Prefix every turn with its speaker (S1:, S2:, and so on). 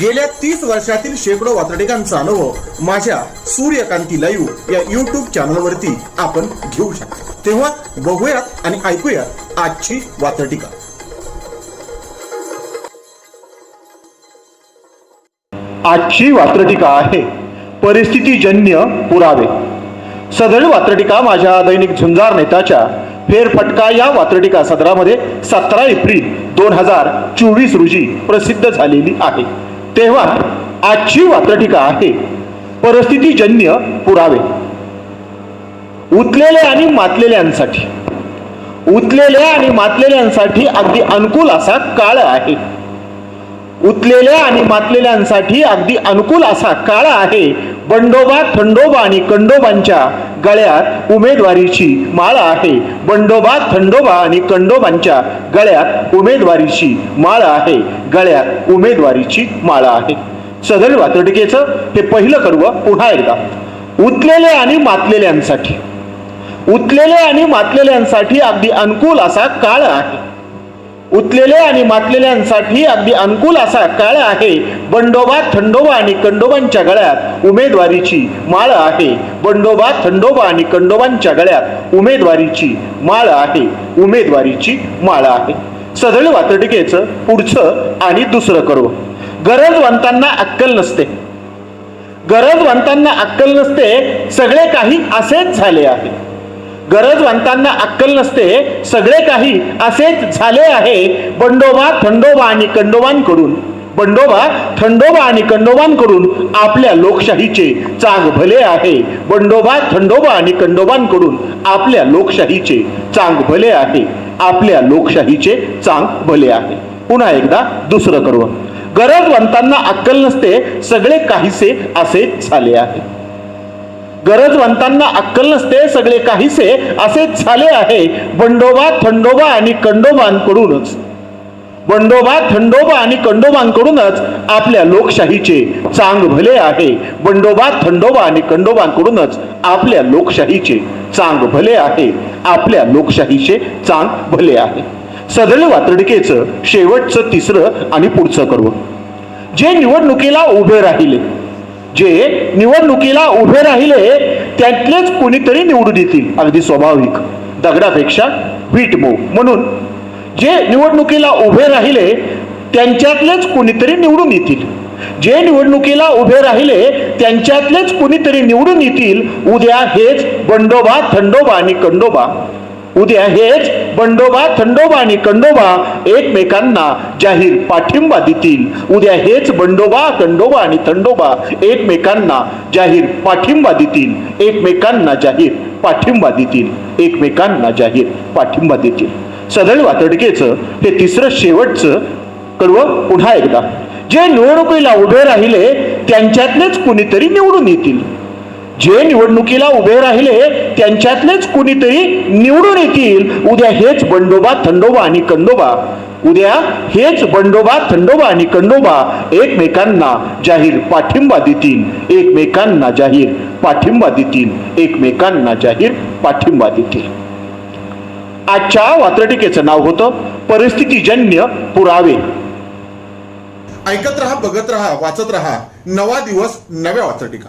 S1: गेल्या तीस वर्षातील शेकडो वातडिकांचा अनुभव माझ्या सूर्यकांती लाईव्ह या युट्यूब चॅनलवरती आपण घेऊ शकतो. तेव्हा बघूयात आणि ऐकूयात आजची वातडिका
S2: आजची वात्रटिका आहे परिस्थितीजन्य पुरावे. सदळ वात्रटिका माझ्या दैनिक झुंजार नेताच्या फेरफटका या वात्रटिका सदरामध्ये सतरा एप्रिल दोन हजार चोवीस रोजी प्रसिद्ध झालेली आहे. तेव्हा आजची वात्रटिका आहे. परिस्थितीजन्य पुरावे. उतलेल्या आणि मातलेल्यांसाठी. उतलेल्या आणि मातलेल्यांसाठी अगदी अनुकूल असा काळ आहे. उतलेल्या आणि मातलेल्यांसाठी अगदी अनुकूल असा काळ आहे. बंडोबा थंडोबा आणि कंडोबांच्या गळ्यात उमेदवारीची माळा आहे. बंडोबा थंडोबा आणि कंडोबांच्या गळ्यात उमेदवारीची माळ आहे. गळ्यात उमेदवारीची माळा आहे. सदर वातडकेचं हे पहिलं कडवं पुन्हा एकदा. उतलेले आणि मातलेल्यांसाठी. उतलेले आणि मातलेल्यांसाठी अगदी अनुकूल असा काळ आहे. उतलेले आणि मातलेल्यांसाठी अगदी अनुकूल असा काळ आहे. बंडोबा थंडोबा आणि कंडोबांच्या गळ्यात उमेदवारीची माळ आहे. बंडोबा थंडोबा आणि कंडोबांच्या गळ्यात उमेदवारीची माळ आहे. उमेदवारीची माळ आहे. सदळ वातडिकेचं पुढचं आणि दुसरं करू. गरजवंतांना अक्कल नसते. गरजवंतांना अक्कल नसते. सगळे काही असेच झाले आहे. गरजवंतांना अक्कल नसते सगळे काही असेच झाले आहे. बंडोबा थंडोबा आणि कंडोबांकडून. बंडोबा थंडोबा आणि कंडोबांकडून आपल्या लोकशाहीचे चांग भले आहे. बंडोबा थंडोबा आणि कंडोबांकडून आपल्या लोकशाहीचे चांग भले आहे. आपल्या लोकशाहीचे चांग भले आहे. पुन्हा एकदा दुसरं करू गरजवंतांना अक्कल नसते सगळे काहीसे असे झाले आहे. गरजवंतांना अक्कल नसते सगळे काहीसे असेच झाले आहे. बंडोबा थंडोबा आणि कंडोबांकडूनच. बंडोबा थंडोबा आणि कंडोबांकडूनच आपल्या लोकशाहीचे चांग भले आहे. बंडोबा थंडोबा आणि कंडोबांकडूनच आपल्या लोकशाहीचे चांग भले आहे. आपल्या लोकशाहीचे चांग भले आहे. सदळ वातडिकेचं शेवटचं तिसरं आणि पुढचं करू जे निवडणुकीला उभे राहिले जे निवडणुकीला उभे राहिले त्यातलेच कोणीतरी निवडून येतील. अगदी स्वाभाविक. दगडापेक्षा वीट मऊ. म्हणून जे निवडणुकीला उभे राहिले त्यांच्यातलेच कोणीतरी निवडून येतील. जे निवडणुकीला उभे राहिले त्यांच्यातलेच कोणीतरी निवडून येतील. उद्या हेच बंडोबा थंडोबा आणि कंडोबा. उद्या हेच बंडोबा थंडोबा आणि कंडोबा एकमेकांना जाहीर पाठिंबा देतील. उद्या हेच बंडोबा कंडोबा आणि थंडोबा एकमेकांना जाहीर पाठिंबा देतील. एकमेकांना जाहीर पाठिंबा देतील. एकमेकांना जाहीर पाठिंबा देतील. सदळ वातडकेचं हे तिसरं शेवटचं कडवं पुन्हा एकदा. जे निवडणुकीला उभे राहिले त्यांच्यातलेच कुणीतरी निवडून येतील. जे निवडणुकीला उभे राहिले त्यांच्यातलेच कुणीतरी निवडून येतील. उद्या हेच बंडोबा थंडोबा आणि कंडोबा. उद्या हेच बंडोबा थंडोबा आणि कंडोबा. एकमेकांना जाहीर पाठिंबा देतील. एकमेकांना जाहीर पाठिंबा देतील. एकमेकांना जाहीर पाठिंबा देतील. आजच्या वात्रटिकेचं नाव होतं परिस्थितीजन्य पुरावे.
S1: ऐकत रहा बघत रहा वाचत रहा. नवा दिवस नव्या वात्रटिका.